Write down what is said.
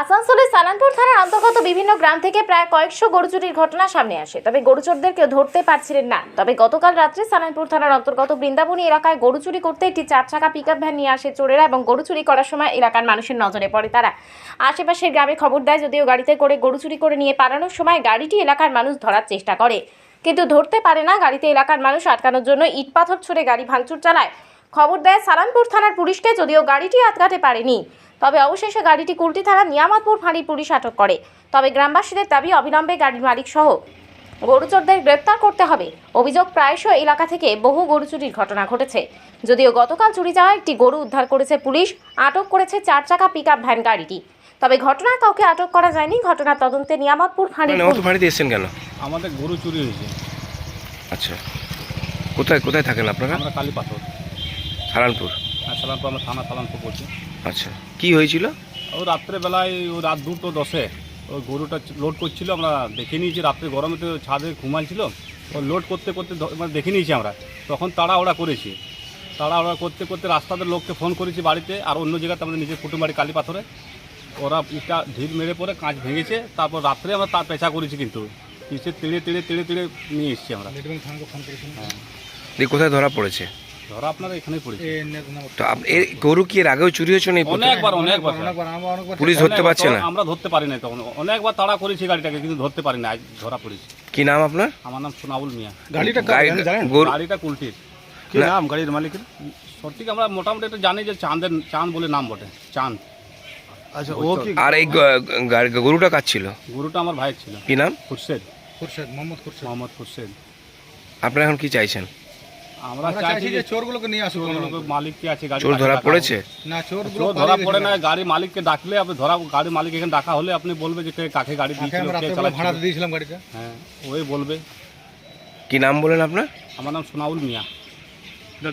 আসানসোলের সালানপুর থানার অন্তর্গত বিভিন্ন গ্রাম থেকে প্রায় কয়েকশো গরু চুরির ঘটনা সামনে আসে। তবে গরু চোরদের কেউ ধরতে পারছিলেন না। তবে গতকাল রাত্রে সালানপুর থানার অন্তর্গত বৃন্দাবনী এলাকায় গরু চুরি করতে একটি চার চাকা পিকআপ ভ্যান নিয়ে আসে চোরেরা এবং গরু চুরি করার সময় এলাকার মানুষের নজরে পড়ে তারা। আশেপাশের গ্রামে খবর দেয়, যদিও গাড়িতে করে গরু চুরি করে নিয়ে পালানোর সময় গাড়িটি এলাকার মানুষ ধরার চেষ্টা করে। কিন্তু ধরতে পারে না, গাড়িতে এলাকার মানুষ আটকানোর জন্য ইট পাথর ছুড়ে গাড়ি ভাঙচুর চালায়। খবর দেয় সালানপুর থানার পুলিশকে যদিও গাড়িটি আটকাতে পারেনি। তবে অবশেষে গাড়িটি কুলটি থানার নিয়ামতপুর ফাঁড়ি পুলিশ আটক করে। তবে গ্রামবাসীদের দাবি অবিলম্বে গাড়ির মালিক সহ গরুচোরদের গ্রেপ্তার করতে হবে। অভিযোগ প্রায়শ এলাকা থেকে বহু গরু চুরির ঘটনা ঘটেছে। যদিও গতকাল চুরি যাওয়া একটি গরু উদ্ধার করেছে পুলিশ আটক করেছে চার চাকা পিকআপ ভ্যান গাড়িটি। তবে ঘটনায় কাউকে আটক করা যায়নি ঘটনার তদন্তে নিয়ামতপুর ফাঁড়ি মানে এসেছেন কেন? আমাদের গরু চুরি হয়েছে। আচ্ছা। কোথায় কোথায় থাকেন আপনারা? আমরা কালী পাথর হ্যাঁ সালানপুর আমরা থানা সালানপুর করছি আচ্ছা কি হয়েছিল? ও রাত্রেবেলায় ও রাত দুটো দশে ওই গরুটা লোড করছিল আমরা দেখে নিয়েছি রাত্রে গরমে তো ছাদে ঘুমাইছিল ও লোড করতে করতে মানে দেখে নিয়েছি আমরা। তখন তাড়াহুড়া করেছি। তাড়াহুড়া করতে করতে রাস্তাতে লোককে ফোন করেছি বাড়িতে আর অন্য জায়গাতে আমাদের নিজের কুটুম বাড়ি কালী পাথরে। ওরা ইটা ঢিল মেরে পরে কাঁচ ভেঙেছে তারপর রাত্রে আমরা তার পেঁচা করেছি কিন্তু। পিছিয়ে তেড়ে তেড়ে তেড়ে তেড়ে নিয়ে এসেছি আমরা। হ্যাঁ। কোথায় ধরা পড়েছে? ধরা আপনারা এখানেই পড়েছি তো আপ- এর গরু কি এর আগেও চুরি হয়েছে না এই প্রথম? অনেকবার অনেকবার। পুলিশ ধরতে অনেকবার পারছে না। আমরা ধরতে পারি না তখন। অনেকবার তাড়া করেছি গাড়িটাকে কিন্তু ধরতে পারি না আজ ধরা পড়েছি। কি নাম আপনার? আমার নাম সোনাউল মিয়া। গাড়িটা গাড়ি- গরু গাড়িটা কুলটির। কি না। নাম গাড়ির মালিকের? সঠিক আমরা মোটামুটি একটু জানি যে চাঁদের চাঁদ বলে নাম বটে। চাঁদ। আচ্ছা ও কি আর এই গ- গরুটা কার ছিল? গুরুটা আমার ভাইয়ের ছিল। কি নাম? খুরশেদ। খুরশেদ মোহাম্মদ খুরশেদ। মোহাম্মদ খুরশেদ। আপনারা এখন কি চাইছেন? আমরা চাইছি যে চোরগুলোকে নিয়ে চোরগুলোকে আছে গাড়ি চোর ধরা পড়েছে? না চোর চোর ধরা পড়ে না গাড়ি মালিককে ডাকলে আপনি ধরা গাড়ি মালিক এখানে ডাকা হলে আপনি বলবে যে কাকে গাড়ি দিয়েছিল ভাড়া দিয়েছিলাম গাড়িটা? হ্যাঁ ওই বলবে। কি নাম বলেন আপনার? আমার নাম সোনাউল মিয়া।